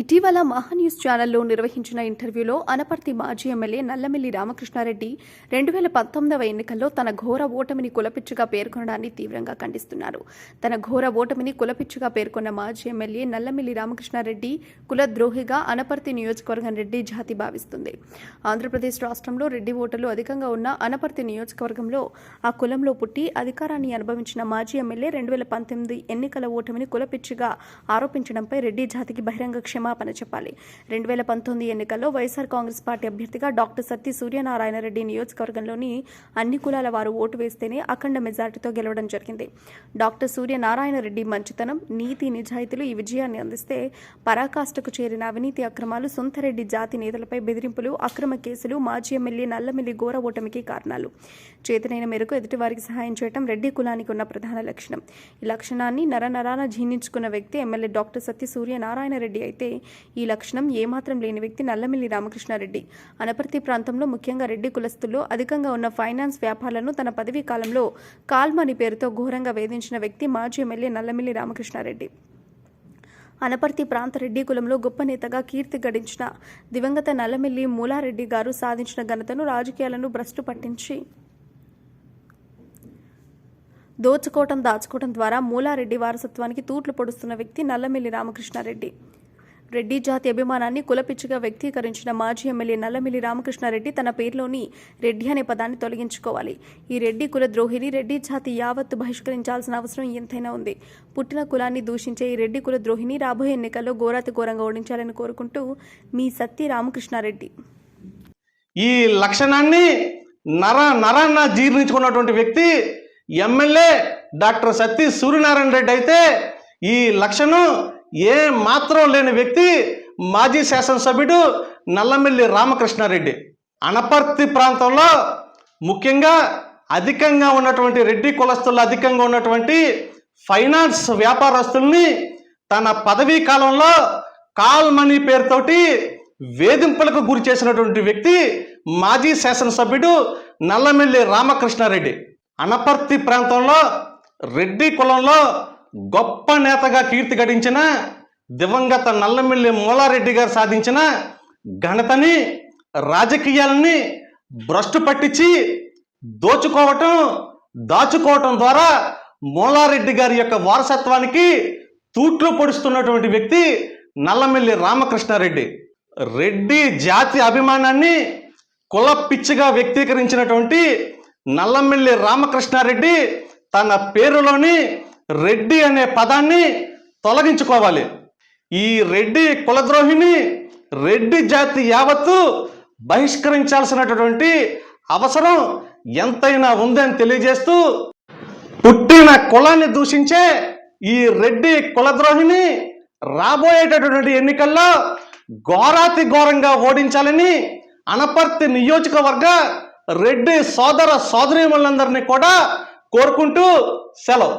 ఇటీవల మహా న్యూస్ ఛానల్లో నిర్వహించిన ఇంటర్వ్యూలో అనపర్తి మాజీ ఎమ్మెల్యే నల్లమిల్లి రామకృష్ణారెడ్డి రెండు వేల పంతొమ్మిదవ ఎన్నికల్లో తన ఘోర ఓటమిని కులపిచ్చుగా పేర్కొనడాన్ని తీవ్రంగా ఖండిస్తున్నారు. తన ఘోర ఓటమిని కులపిచ్చుగా పేర్కొన్న మాజీ ఎమ్మెల్యే నల్లమిల్లి రామకృష్ణారెడ్డి కులద్రోహిగా అనపర్తి నియోజకవర్గం రెడ్డి జాతి భావిస్తుంది. ఆంధ్రప్రదేశ్ రాష్ట్రంలో రెడ్డి ఓటర్లు అధికంగా ఉన్న అనపర్తి నియోజకవర్గంలో ఆ కులంలో పుట్టి అధికారాన్ని అనుభవించిన మాజీ ఎమ్మెల్యే రెండు వేల పంతొమ్మిది ఎన్నికల ఓటమిని కులపిచ్చుగా ఆరోపించడంపై రెడ్డి జాతికి బహిరంగ క్షమాపణ చెప్పాలి. రెండు వేల పంతొమ్మిది ఎన్నికల్లో వైఎస్ఆర్ కాంగ్రెస్ పార్టీ అభ్యర్థిగా డాక్టర్ సత్తి సూర్యనారాయణ రెడ్డి నియోజకవర్గంలోని అన్ని కులాల వారు ఓటు వేస్తేనే అఖండ మెజార్టీతో గెలవడం జరిగింది. డాక్టర్ సూర్యనారాయణ రెడ్డి మంచితనం నీతి నిజాయితీలు ఈ విజయాన్ని అందిస్తే పరాకాష్ఠకు చేరిన అవినీతి అక్రమాలు సొంతరెడ్డి జాతి నేతలపై బెదిరింపులు అక్రమ కేసులు మాజీ ఎమ్మెల్యే నల్లమిల్లి ఘోర ఓటమికి కారణాలు. చేతనైన మేరకు ఎదుటివారికి సహాయం చేయడం రెడ్డి కులానికి ఉన్న ప్రధాన లక్షణం. ఈ లక్షణాన్ని నరనరాన జీర్ణించుకున్న వ్యక్తి ఎమ్మెల్యే డాక్టర్ సత్య సూర్యనారాయణ రెడ్డి అయితే ఈ లక్షణం ఏమాత్రం లేని వ్యక్తి నల్లమిల్లి రామకృష్ణారెడ్డి. అనపర్తి ప్రాంతంలో ముఖ్యంగా రెడ్డి కులస్తుల్లో అధికంగా ఉన్న ఫైనాన్స్ వ్యాపారాలను తన పదవీ కాలంలో కాల్మని పేరుతో ఘోరంగా వేధించిన వ్యక్తి మాజీ ఎమ్మెల్యే నల్లమిల్లి రామకృష్ణారెడ్డి. అనపర్తి ప్రాంత రెడ్డి కులంలో గొప్ప నేతగా కీర్తి గడించిన దివంగత నల్లమిల్లి మూలారెడ్డి గారు సాధించిన ఘనతను రాజకీయాలను భ్రష్టు పట్టించి దోచుకోవటం దాచుకోవటం ద్వారా మూలారెడ్డి వారసత్వానికి తూట్లు పొడుస్తున్న వ్యక్తి నల్లమిల్లి రామకృష్ణారెడ్డి. రెడ్డి జాతి అభిమానాన్ని కులపిచ్చిగా వ్యక్తీకరించిన మాజీ ఎమ్మెల్యే నల్లమిల్లి రామకృష్ణారెడ్డి తన పేరులోని రెడ్డి అనే పదాన్ని తొలగించుకోవాలి. ఈ రెడ్డి కుల ద్రోహిని రెడ్డి జాతి యావత్తు బహిష్కరించాల్సిన అవసరం ఎంతైనా ఉంది. పుట్టిన కులాన్ని దూషించే ఈ రెడ్డి కుల ద్రోహిని రాబోయే ఎన్నికల్లో ఘోరాతి ఘోరంగా ఓడించాలని కోరుకుంటూ మీ సత్తి రామకృష్ణారెడ్డి. ఈ లక్షణాన్ని నర నరాన్న జీర్ణించుకున్నటువంటి వ్యక్తి ఎమ్మెల్యే డాక్టర్ సత్తి సూర్యనారాయణ రెడ్డి అయితే ఈ లక్షణం ఏ మాత్రం లేని వ్యక్తి మాజీ శాసనసభ్యుడు నల్లమిల్లి రామకృష్ణారెడ్డి. అనపర్తి ప్రాంతంలో ముఖ్యంగా అధికంగా ఉన్నటువంటి రెడ్డి కులస్తులు అధికంగా ఉన్నటువంటి ఫైనాన్స్ వ్యాపారస్తుల్ని తన పదవీ కాలంలో కాల్ మనీ పేరుతోటి వేధింపులకు గురి చేసినటువంటి వ్యక్తి మాజీ శాసనసభ్యుడు నల్లమిల్లి రామకృష్ణారెడ్డి. అనపర్తి ప్రాంతంలో రెడ్డి కులంలో గొప్ప నేతగా కీర్తి గడించిన దివంగత నల్లమిల్లి మూలారెడ్డి గారు సాధించిన ఘనతని రాజకీయాలని భ్రష్టు పట్టించి దోచుకోవటం దాచుకోవటం ద్వారా మూలారెడ్డి గారి యొక్క వారసత్వానికి తూట్లు పొడుస్తున్నటువంటి వ్యక్తి నల్లమిల్లి రామకృష్ణారెడ్డి. రెడ్డి జాతి అభిమానాన్ని కుల పిచ్చిగా వ్యక్తీకరించినటువంటి నల్లమిల్లి రామకృష్ణారెడ్డి తన పేరులోని రెడ్డి అనే పదాన్ని తొలగించుకోవాలి. ఈ రెడ్డి కులద్రోహిని రెడ్డి జాతి యావత్తు బహిష్కరించాల్సినటువంటి అవసరం ఎంతైనా ఉందని తెలియజేస్తూ పుట్టిన కులాన్ని దూషించే ఈ రెడ్డి కులద్రోహిని రాబోయేటటువంటి ఎన్నికల్లో ఘోరాతి ఘోరంగా ఓడించాలని అనపర్తి నియోజకవర్గ రెడ్డి సోదర సోదరీమణులందరినీ కూడా కోరుకుంటూ సెలవు.